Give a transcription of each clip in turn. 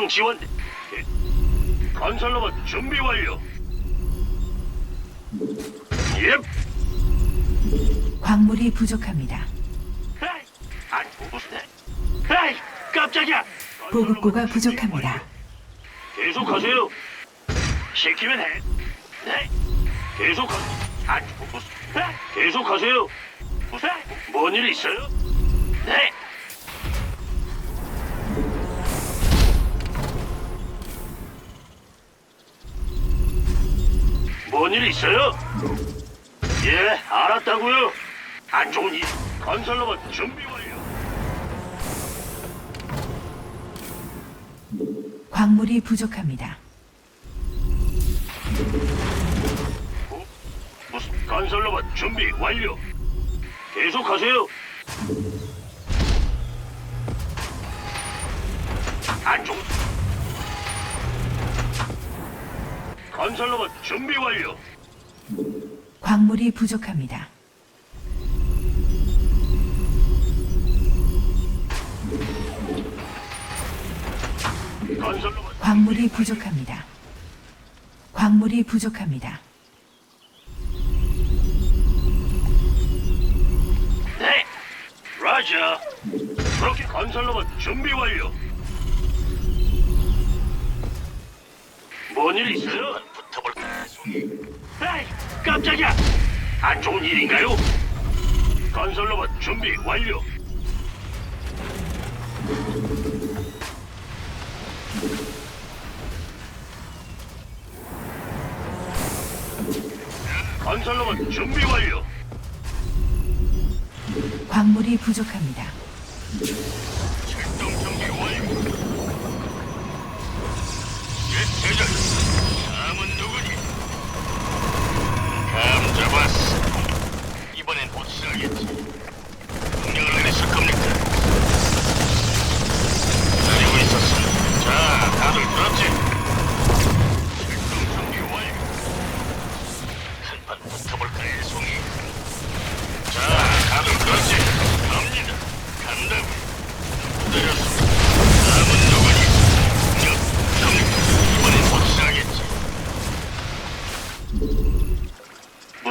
후방 지원. 건설로봇 준비 완료. 예. 광물이 부족합니다. 에이, 아니 무슨? 에이, 깜짝이야. 보급고가 부족합니다. 계속하세요. 시키면 해. 네. 계속. 아니 무슨? 네. 계속하세요. 무슨? 뭔일 있어요? 네. 뭔일 있어요? 예, 알았다고요. 안 좋은 일. 건설로봇 준비 완료. 광물이 부족합니다. 어? 무슨 건설로봇 준비 완료. 계속하세요. 안 좋은. 건설로봇 준비 완료. 광물이 부족합니다. 건설로봇 광물이 부족합니다. 광물이 부족합니다. 네. 라자. 그렇게 건설로봇 준비 완료. 뭔 일 있어요? 에이, 깜짝이야. 안 좋은 일인가요? 건설 로봇 준비 완료. 건설 로봇 준비 완료. 광물이 부족합니다.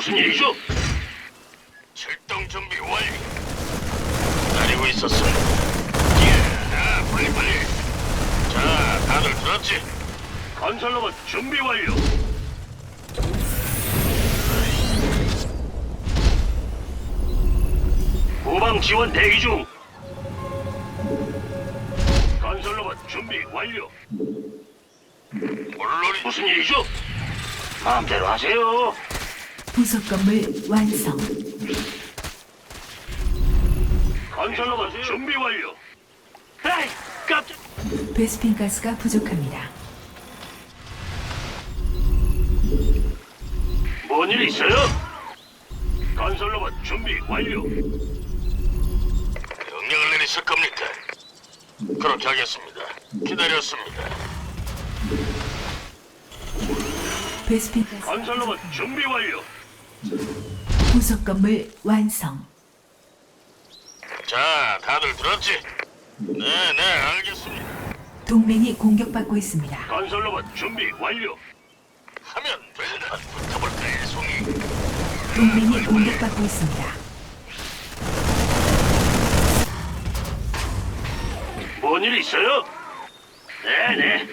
무슨 일이죠? 출동 준비 완료. 기다리고 있었습니다. 예, 아, 빨리 빨리. 자, 다들 들었지? 건설로봇 준비 완료. 후방 지원 대기 중. 건설로봇 준비 완료. 물론 무슨 일이죠? 마음대로 하세요. 부속 건물 완성. 건설로봇 준비 완료. 에이, 깜짝. 베스핀 가스가 부족합니다. 뭔일 있어요? 건설로봇 준비 완료. 명령을 내리실 겁니까? 그렇게 하겠습니다. 기다렸습니다. 베스핀 가스 건설로봇 준비 완료. 부속 건물 완성. 자, 다들 들었지? 네, 네, 알겠습니다. 동맹이 공격받고 있습니다. 건설로봇 준비 완료. 하면 된다. 붙어볼까, 송이. 동맹이 공격받고 있습니다. 뭔 일 있어요? 네, 네.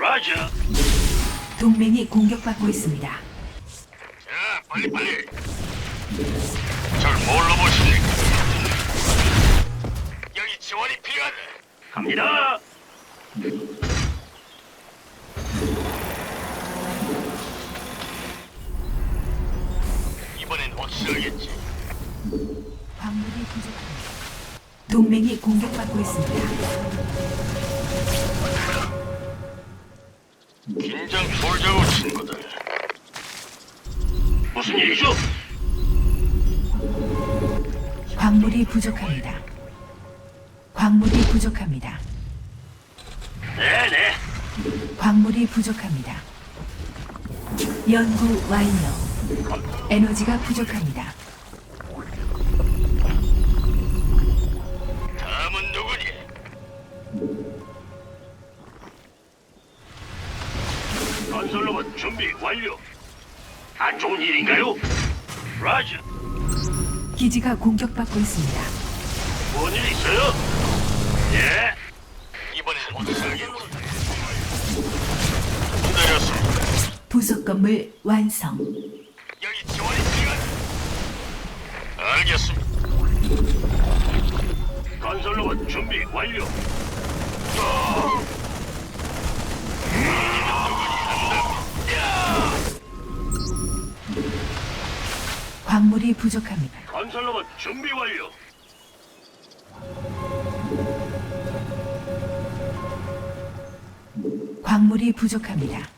라자. 동맹이 공격받고 있습니다. 자, 빨리 빨리. 절 뭘로 보십니까? 여기 지원이 필요하다. 갑니다. 이번엔 확실하겠지. 광물이 부족합니다. 동맹이 공격받고 있습니다. 긴장 풀자고 친구들. 무슨 일이죠? 광물이 부족합니다. 광물이 부족합니다. 네네. 광물이 부족합니다. 연구 완료. 에너지가 부족합니다. 다음은 누구니? 건설 로봇 준비 완료. 안 좋은 일인가요? 라자. 기지가 공격받고 있습니다. 뭔일 있어요? 예. 이번엔 어떻게 기다렸습니다. 부속 건물 완성. 여기 지원이 필요한. 알겠습니다. 건설로봇 준비 완료. 어! 광물이 부족합니다. 건설로봇 준비 완료. 광물이 부족합니다.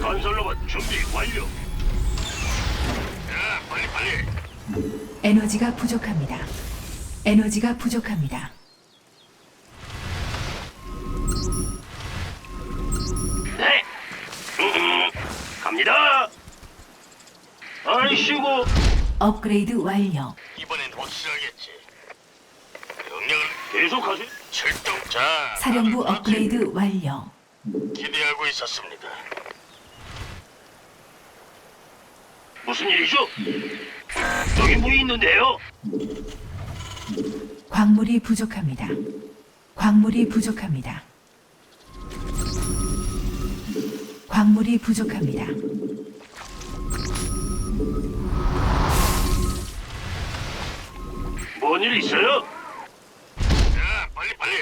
건설로봇 준비 완료. 야, 빨리 빨리. 에너지가 부족합니다. 에너지가 부족합니다. 네. 음, 갑니다. 아이씨고. 업그레이드 완료. 이번엔 확실하겠지. 명령을 계속하세요. 출동. 자. 사령부 업그레이드 완료. 기대하고 있었습니다. 무슨 일이죠? 여기 뭐 있는데요? 광물이 부족합니다. 광물이 부족합니다. 광물이 부족합니다. 뭔 일 있어요? 자, 빨리 빨리.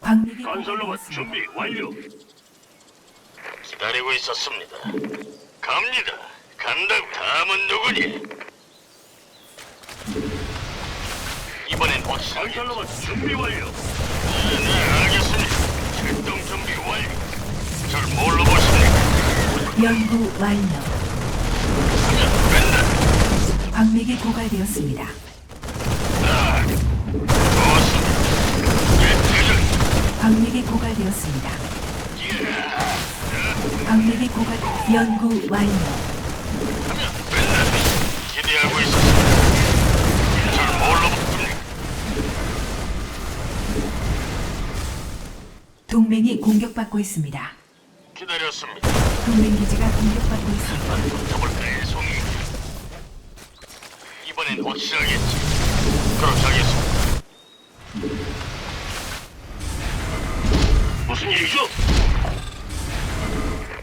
광맥이 건설로봇. 준비 완료. 기다리고 있었습니다. 갑니다. 간다고 다음은 누구니? 이번엔 확실하게. 건설로봇 준비 완료. 네, 네, 알겠습니다. 출동 준비 완료. 절 뭘로 보십니까? 연구 완료. 광맥이 고갈되었습니다. 광맥이 고갈되었습니다. 예. 광맥이 고갈 연구 완료. 기대하고 보십니까? 동맹이 공격받고 있습니다. 기다렸습니다. 동맹 기지가 공격받고 있습니다. 한번 이? 이번엔 확실하겠지. 그렇게 하겠습니다. 무슨 일이죠?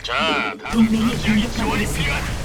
자, 다음 공격받고 지원이. 필요한